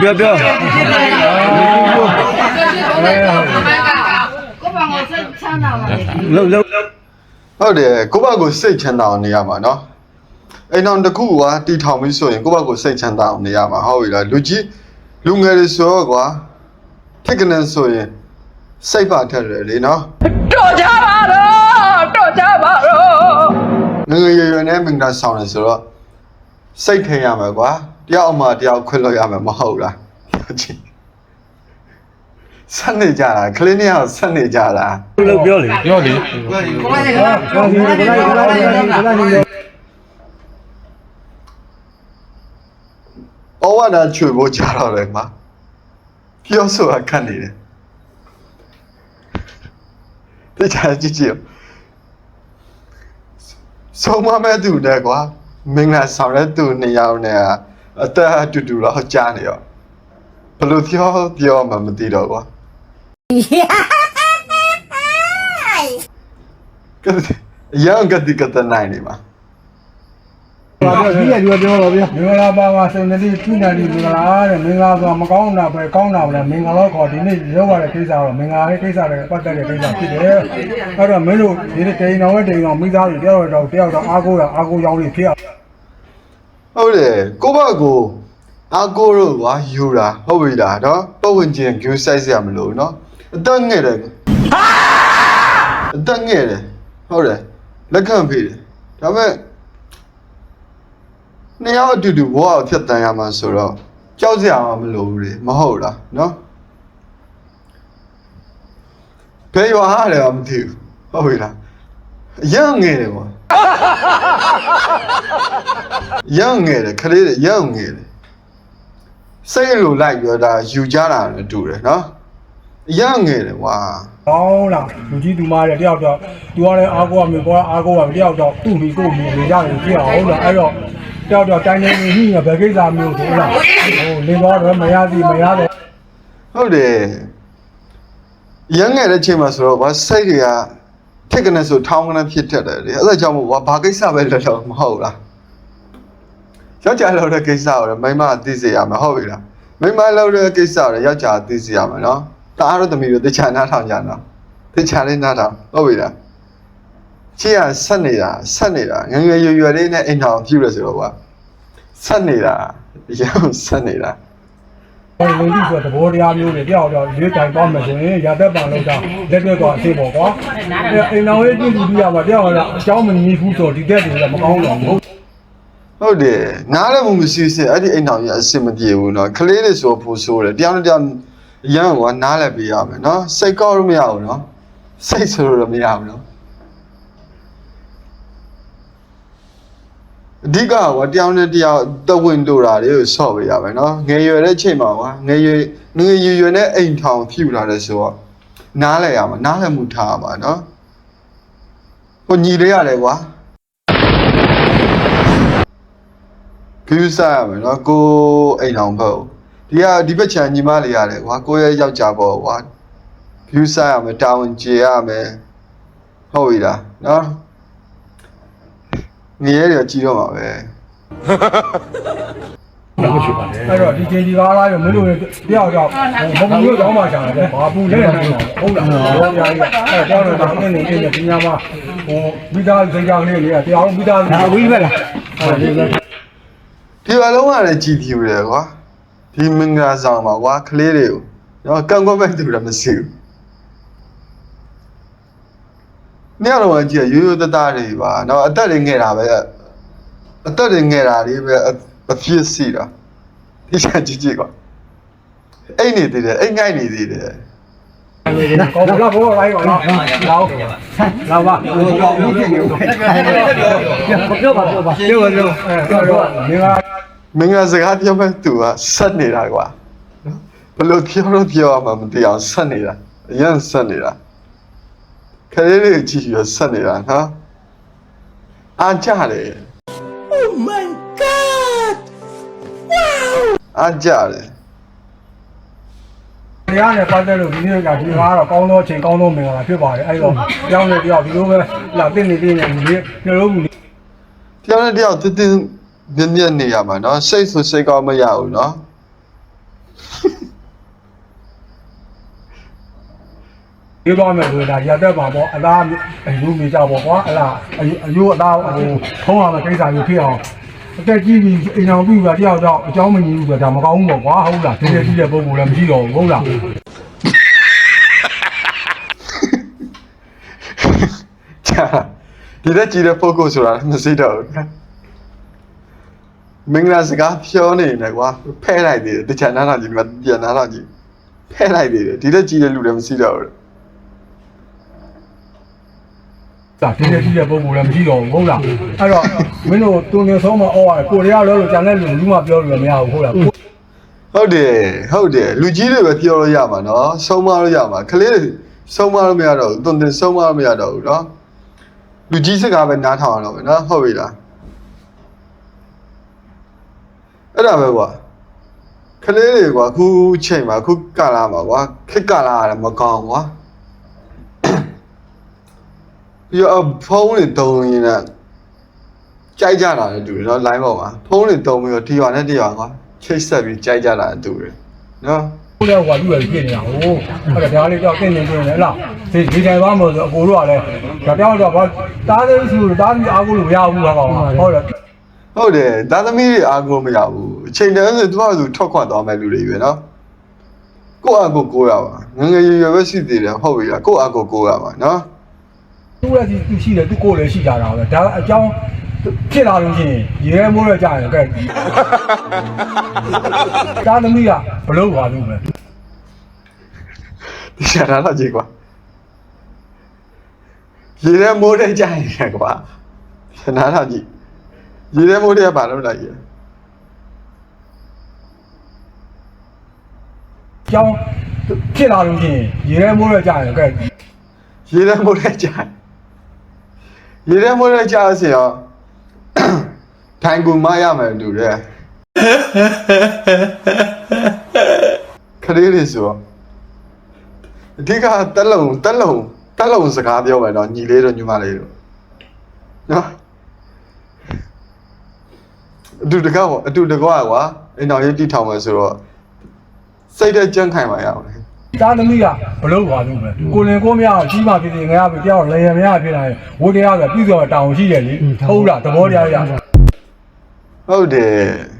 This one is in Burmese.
ပြောပြောကိုပါကိုစိတ်ချမ်းသာပါလေလုံလုံဟုတ်တယ်ကိုယ့်ဘက်ကိုစိတ်ချမ်းသာအောင်နေရမှာနော်အိမ်တော်တစ်ခုကတီထောင်ပြီးဆိုရင်ကိုယ့်ဘက်ကိုစိတ်ချမ်းသာအောင်နေရမှာဟုတ်ပြီလားလူကြီးလူငယ်တွေဆိုတော့ကွာထက်ကနေဆိုရင် စိတ်ပါထက်တယ်လေနော်တော်ကြပါတော့တော်ကြပါတော့ငယ်ငယ်ရွယ်ရွယ်နဲ့မင်္ဂလာဆောင်နေဆိုတော့စိတ်ထင်ရမှာကွာတယောက်အမှတယောက်ခွင့်လို့ရမှာမဟုတ်လားပြောချင်ဆက်နေကြတာကလေးနှစ်ယောက်ဆက်နေကြတာလုံပြောလေပြောလေကိုလိုက်ကိုလိုက်ကိုလိုက်ကိုလိုက်ကိုလိုက်ကိုလိုက်ဩဝါဒချွေဖို့ကြတော့တယ်ကွာပြောဆိုတာခတ်နေတယ် တခြားကြည့်ကြည့်ဆုံးမမဲ့သူနဲ့ကွာမင်္ဂလာဆောင်တဲ့သူနှစ်ယောက်နဲ့အသက်အတူတူတော့ကြားနေရောဘယ်လိုပြောပြောမှမသိတော့ကွာကဲရန်ကတိကတနိုင်နေမှာ ပါတော့ဒီရပြောပြောတော့ဗျာမင်္ဂလာပါပါစေတသိပြညာဒီမင်္ဂလာတဲ့မင်္ဂလာဆိုမကောင်းတာပဲကောင်းတာပဲမင်္ဂလာခေါ်ဒီနေ့ရောက်ရတဲ့ကိစ္စတော့မင်္ဂလာရဲ့ကိစ္စတွေပတ်သက်တဲ့ကိစ္စဖြစ်တယ်အဲ့တော့မင်းတို့ဒီနေ့တိန်တော်နဲ့တိန်တော်မိသားစုတယောက်တော့တယောက်တော့အားကိုးရအားကိုးရောင်းနေဖြစ်အောင်ဟုတ်တယ်ကိုဘကိုအာကိုတို့ကယူတာဟုတ်ပြီလားနော်ပတ်ဝန်းကျင် view size ရမလို့နော်အသက်ငယ်တယ်အသက်ငယ်တယ်ဟုတ်တယ်လက်ခံဖေးတယ်ဒါပေမဲ့ နှစ်ယောက်အတူတူဘဝကိုဖြတ်တန်းရမှာဆိုတော့ကြောက်စရာမှမလိုဘူးလေမဟုတ်လားနော်ဘယ်ရွာဟာလဲမသိဘူးဟုတ်ပြီလားအရင်ငယ်တယ်ကွာရန်ငယ်တယ်ခလေးတွေရန်ငယ်တယ်စိတ်လိုလိုက်ပြောတာယူကြတာနဲ့တူတယ်နော်ရန်ငယ်တယ်ကွာကောင်းလားလူကြီးသူမတဲ့တယောက်တော့သူကလည်းအားကိုးရမယ်ကိုကအားကိုးရမယ်တယောက်တော့သူ့မိကို့မိနေရတယ်ဖြစ်အောင်ဟုတ်လားအဲ့တော့ တယောက်တော့တိုင်းနေနေညဘယ်ကိစ္စမျိုးဆိုလားဟိုလင်းတော့မရသည်မရတဲ့ဟုတ်တယ်ရန်ငယ်တဲ့ချိန်မှာဆိုတော့ကွာစိတ်တွေကထက်ကနေဆိုထောင်းကနေဖြစ်တတ်တယ်လေအဲ့ဒါကြောင့်မို့ကွာဘာကိစ္စပဲလောလောမဟုတ်လားယောက်ျားလောက်တဲ့ကိစ္စကိုလည်းမိန်းမသိစေရမယ်ဟုတ်ပြီလားမိန်းမလောက်တဲ့ကိစ္စကိုလည်းယောက်ျားသိစေရမယ်နော်တအားတော့သမီးတို့တခြားနားထောင်ကြနော်တခြားလေးနားထောင်ဟုတ်ပြီလား ချစ်ရဆက်နေတာဆက်နေတာငယ်ငယ်ရွယ်ရွယ်လေးနဲ့အိမ်ထောင်ပြုရဆိုတော့ကွာဆက်နေတာရအောင်ဆက်နေတာ ဟိုလူကြီးဆိုသဘောတရားမျိုးတွေတယောက်တော့ရွေးတိုင်သွားမယ်ဆိုရင်ရသက်ပံလို့တော့လက်တွဲတော့အသေးပေါ့ကွာအဲအိမ်တော်ရဲ့ကြည့်ကြည့်ပြရမှာတယောက်ကတော့အเจ้าမငြီးဘူးဆိုဒီတက်တွေကမကောင်းတော့ဘူး ဟုတ်တယ်နားလည်းမမရှိစေအဲ့ဒီအိမ်ထောင်ကြီးအဆင်မပြေဘူးเนาะကလေးတွေဆိုဖို့ဆိုးတယ်တယောက်နဲ့တယောက်ရမ်းကွာနားလည်းပေးရမယ်เนาะစိတ်ကောက်လို့မရဘူးเนาะစိတ်ဆိုလို့မရဘူးเนาะ အဓိကကွာတယောက်နဲ့တယောက်တဝင့်တို့တာတွေကိုဆော့ပေးရမယ်နော်ငယ်ရွယ်တဲ့ချိန်မှာကွာငယ်ရွယ်ငယ်ရွယ်ရွယ်နဲ့အိမ်ထောင်ဖြူလာတယ်ဆိုတော့နားလဲရမှာနားလဲမှုထားရမှာနော်ဟိုညီလေးရတယ်ကွာခူးစားရမယ်နော်ကိုအိမ်ထောင်ဘက်ဒီကဒီဘက်ချန်ညီမလေးရတယ်ကွာကိုရဲ့ယောက်ျားပေါ့ကွာခူးစားရမယ်တာဝန်ကျေရမယ်ဟုတ်ပြီလားနော် ငရဲတွေကြီးတော့မှာပဲအဲ့တော့ဒီချိန်ဒီကားလာရမင်းတို့တယောက်တော့ဘုံမျိုးတော့မှရှာတယ်ဘာပူလဲနိုင်ဟုတ်လားဘောပြားကြီးအဲ့တယောက်တော့အင်းနေနေဒီညမှာဟိုမိသားစုစိတ်ကြောင့်လေးလေးတယောက်မိသားစုဒါဝိပဲလားဟုတ်ပြီဒီအလုံးကလည်းကြည်ဖြူတယ်ကွာဒီမင်္ဂလာဆောင်မှာကွာကလေးတွေကိုနော်ကံကွက်ပဲတူတယ်မရှိဘူး နေ့တော့ကြည့်ရိုးရိုးသားသားတွေပါနော်အသက်တွေငယ်တာပဲအသက်တွေငယ်တာလေးပဲအဖြစ်စီတာဒီချက်ကြည့်ကြည့်ကွာအိတ်နေသေးတယ်အိတ်ငိုက်နေသေးတယ်ကောင်းလားဘောလိုက်ပါလားလောက်လာပါဟိုတော့ဘူးဖြစ်နေဦးပြောပါပြောပါပြောပါပြောအဲ့တော့မင်းကမင်္ဂလာစကားပြောမဲ့သူကဆက်နေတာကွာနော်ဘယ်လိုပြောလို့ပြောရမှမသိအောင်ဆက်နေတာအရင်ဆက်နေတာခ လေးလေးကြည့်ရဆက်နေတာနော်အားကြတယ် Oh my god wow အားကြတယ်တရားနဲ့ပတ်သက်လို့ဒီနေ့ကဒီကားကတော့ကောင်းသောအချိန်ကောင်းသောမင်္ဂလာဖြစ်ပါတယ်အဲ့တော့ကြောင်းနဲ့တယောက်ဒီလိုပဲလာတင်နေတင်နေဒီနေ့နှလုံးဘူးတယောက်နဲ့တယောက်တင်းတင်းမြင့်မြတ်နေရမှာနော်စိတ်ဆိုစိတ်ကောင်းမရဘူးနော် ပြေးသွားမယ်ဆိုရင်ဒါရတက်ပါပေါ့အလားအယူမိကြပေါ့ကွာအလားအယူအယူအသားဟိုထုံးရမယ့်ကိစ္စမျိုးဖြစ်အောင်အသက်ကြီးပြီးအိမ်အောင်ပြီးတာတယောက်တော့အเจ้าမကြီးဘူးဆိုတော့ဒါမကောင်းဘူးပေါ့ကွာဟုတ်လားဒီနေ့ကြီးတဲ့ပုံကလည်းမရှိတော့ဘူးဟုတ်လား ကြာဒီတက်ကြည့်တဲ့ပုဂ္ဂိုလ်ဆိုတာမစိတော့ဘူးမင်္ဂလာစကားပြောနေတယ်ကွာဖဲလိုက်သေးတယ်တခြားနားထောင်ကြည့်ဒီမှာပြန်နားထောင်ကြည့်ဖဲလိုက်သေးတယ်ဒီတက်ကြည့်တဲ့လူလည်းမစိတော့ဘူး ဒါဒီနေ့ကြီးတဲ့ပုံကလည်းမရှိတော့ဘူးဟုတ်လားအဲ့တော့မင်းတို့တုံနေဆုံးမအော်ရတယ်ကိုရီးယားလောလို့ဂျန်တဲ့လူလူမှပြောလို့မရဘူးဟုတ်လားဟုတ်တယ်ဟုတ်တယ်လူကြီးတွေပဲပြောလို့ရမှာနော်ဆုံးမလို့ရမှာကလေးတွေဆုံးမလို့မရတော့ဘူးတွန်တင်ဆုံးမလို့မရတော့ဘူးနော်လူကြီးစကားပဲနားထောင်ရတော့မယ်နော်ဟုတ်ပြီလားအဲ့ဒါပဲကွာကလေးတွေကွာအခုချိန်မှာအခုကလာမှာကွာခက်ကလာရတယ်မကောင်းကွာ ပြီးတော့ဖုန်းတွေတုံးရင်လည်းကြိုက်ကြတာလည်းတူတယ်နော် line ပေါ်မှာဖုန်းတွေတုံးပြီးတော့ဒီရွာနဲ့ဒီရွာကွာချိတ်ဆက်ပြီးကြိုက်ကြတာလည်းတူတယ်နော်ကိုလည်းဟွာလူရပြည့်နေတာဟိုအဲ့ဒါဒါလေးကြောက်တင်နေတင်နေလားဒီဒီတိုင်းသွားမလို့ဆိုအကိုတို့ကလည်းဒါတောက်တော့ဘာတားသေးစုတားပြီးအားကိုလို့မရဘူးဟာကောင်ဟုတ်တယ်ဟုတ်တယ်သားသမီးတွေအားကိုမရဘူးအချိန်တန်းဆိုသူ့ဟာသူထွက်ခွာသွားမဲ့လူတွေပဲနော်ကိုယ့်အကိုကိုရပါငငယ်ရွယ်ရွယ်ပဲရှိသေးတယ်ဟုတ်ပြီလားကိုယ့်အကိုကိုရပါနော် သူ့ရဲ့သူရှိတယ်သူကိုလည်းရှိကြတာပဲဒါအကြောင်းဖြစ်လာလို့ရှိရင်ရဲမိုးရကြရင်ကဲတားသမီးကဘလို့ပါလို့ပဲဒီရှာတာတော့ကြည့်ကွာရေထဲမိုးတဲ့ကြရင်လေကွာခဏတော့ကြည့်ရေထဲမိုးတဲ့ကဘာလို့လဲကြီးအကြောင်းဖြစ်လာလို့ ရှိရင်ရဲမိုးရကြရင်ကဲရေထဲမိုးတဲ့ကြရင်ရေထဲမိုးတဲ့ကြဆိုရောထိုင်ကူမရမယ်တူတယ်ခလေးလေးဆိုတော့အဓိကတက်လုံးတက်လုံးတက်လုံးစကားပြောမယ်တော့ညီလေးတို့ညီမလေးတို့နော်အတူတကောက်အတူတကောက်ကွာအိမ်တော်ရေးတီထောင်မယ်ဆိုတော့စိတ်တဲ့ကြမ်းခိုင်ပါရအောင်လေ တားသမီးကဘလို့ပါလို့ပဲကိုလင်ကိုမရကြီးမှဖြစ်ဖြစ်ငရပြီတယောက်လေရမရဖြစ်လာရင်ဝိတရားကပြည်စောတောင်ရှိတယ်လေဟုတ်လားသဘောတရားရဟုတ်တယ်